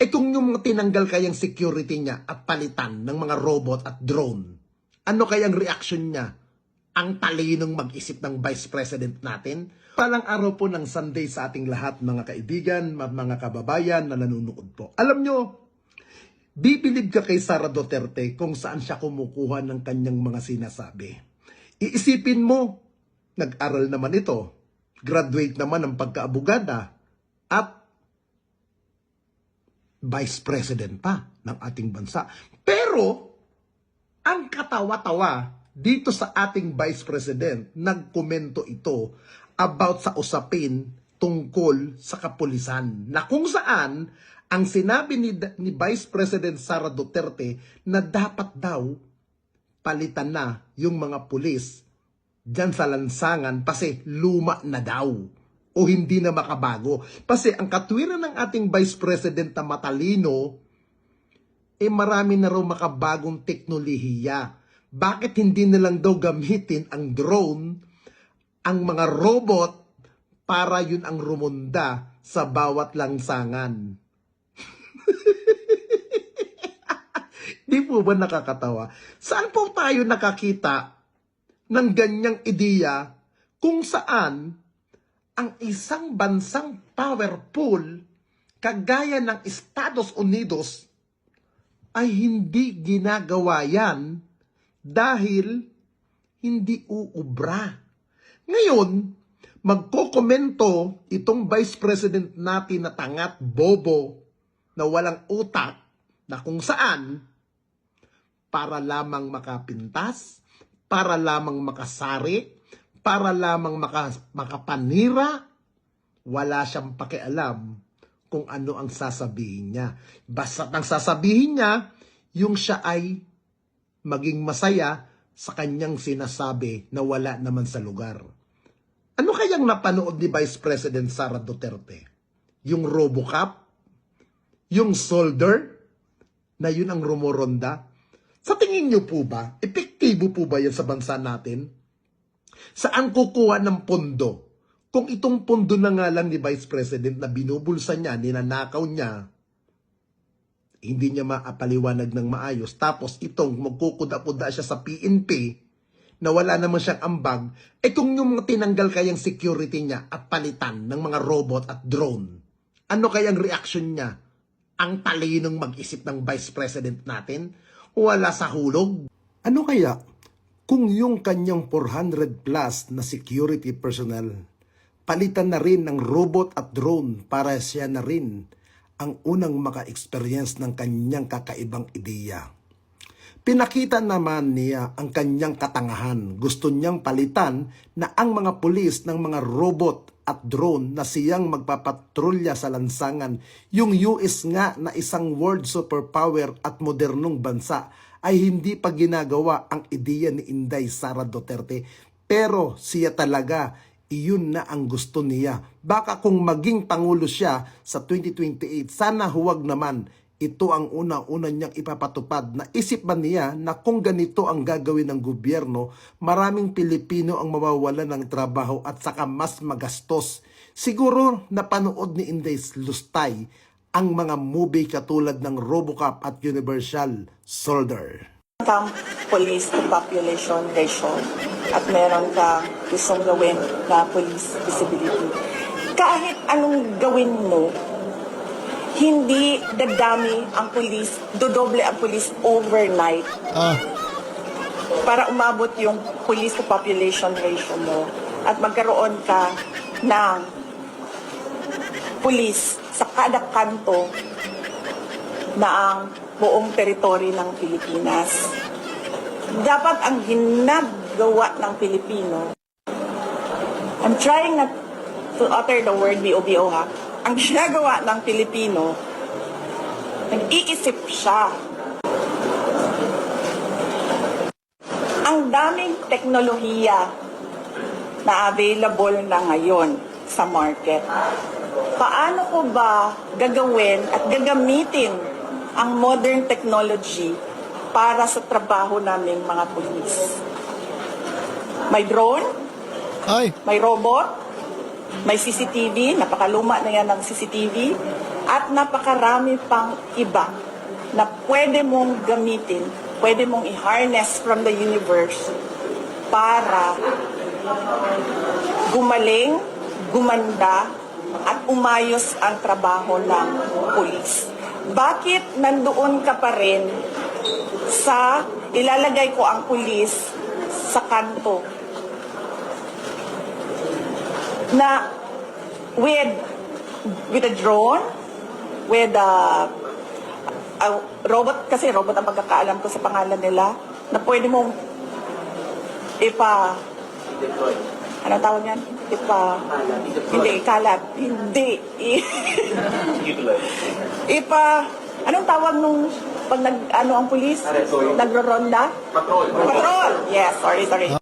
Eh kung yung mga tinanggal kayang security niya at palitan ng mga robot at drone, ano kayang reaction niya? Ang talinong mag-isip ng Vice President natin? Palang araw po ng Sunday sa ating lahat mga kaibigan, mga kababayan na nanonood po. Alam nyo, bibilib ka kay Sara Duterte kung saan siya kumukuha ng kanyang mga sinasabi. Iisipin mo, nag-aral naman ito, graduate naman ng pagkaabugada, at vice president pa ng ating bansa. Pero, ang katawa-tawa dito sa ating vice president, nagkomento ito about sa usapin tungkol sa kapulisan na kung saan ang sinabi ni, ni Vice President Sara Duterte na dapat daw palitan na yung mga pulis dyan sa lansangan kasi luma na daw o hindi na makabago. Kasi ang katwiran ng ating Vice President na matalino, eh marami na raw makabagong teknolohiya. Bakit hindi na lang daw gamitin ang drone, ang mga robot, para yun ang rumunda sa bawat langsangan? Di po ba nakakatawa? Saan po tayo nakakita ng ganyang ideya kung saan ang isang bansang powerful kagaya ng Estados Unidos ay hindi ginagawa yan dahil hindi uubra. Ngayon, magkokomento itong Vice President natin na tangat bobo na walang utak na kung saan para lamang makapintas, para lamang makasari, para lamang maka, makapanira, wala siyang pakialam kung ano ang sasabihin niya. Basta ang sasabihin niya, yung siya ay maging masaya sa kanyang sinasabi na wala naman sa lugar. Ano kayang napanood ni Vice President Sara Duterte? Yung Robocop? Yung solder? Na yun ang rumoronda? Sa tingin niyo po ba, epektibo po ba yan sa bansa natin? Saan kukuha ng pondo? Kung itong pondo na nga lang ni Vice President na binubulsa niya, ninanakaw niya, hindi niya maapaliwanag ng maayos. Tapos itong magkukuda-kuda siya sa PNP na wala naman siyang ambag, eh kung yung tinanggal kayang security niya at palitan ng mga robot at drone, ano kayang reaction niya? Ang talinong mag-isip ng Vice President natin? Wala sa hulog? Ano kaya kung yung kanyang 400 plus na security personnel palitan na rin ng robot at drone para siya na rin ang unang maka-experience ng kanyang kakaibang ideya. Pinakita naman niya ang kanyang katangahan. Gusto niyang palitan na ang mga pulis ng mga robot at drone na siyang magpapatrolya sa lansangan. Yung US nga na isang world superpower at modernong bansa ay hindi pa ginagawa ang ideya ni Inday Sara Duterte. Pero siya talaga iyon na ang gusto niya. Baka kung maging Pangulo siya sa 2028, sana huwag naman ito ang una-una niyang ipapatupad na isip ba niya na kung ganito ang gagawin ng gobyerno, maraming Pilipino ang mawawala ng trabaho at saka mas magastos. Siguro napanood ni Inday Lustay ang mga movie katulad ng Robocop at Universal Soldier. kang police to population ratio at meron kang gustong gawin na police visibility. Kahit anong gawin mo, hindi dadami ang police, dodoble ang police overnight. Para umabot yung police to population ratio mo. At magkaroon ka ng police sa kada kanto na ang buong teritoryo ng Pilipinas. Dapat ang ginagawa ng Pilipino, I'm trying not to utter the word BOBO ha, ang ginagawa ng Pilipino, nag-iisip siya. Ang daming teknolohiya na available na ngayon sa market. Paano ko ba gagawin at gagamitin ang modern technology para sa trabaho naming mga pulis? May drone, Ay, may robot, may CCTV, napakaluma na yan ng CCTV, at napakarami pang iba na pwede mong gamitin, pwede mong i-harness from the universe para gumaling, gumanda, at umayos ang trabaho ng pulis. Bakit nandoon ka pa rin sa ilalagay ko ang pulis sa kanto na with with a drone with a, a robot kasi robot ang pagkakaalam ko sa pangalan nila na pwede mong ipa ano tawag yan? Ipa hindi kalat. Hindi. Ipa anong tawag nung pag nag ano ang pulis? Nagro-ronda? Patrol. Patrol. Yes sorry sorry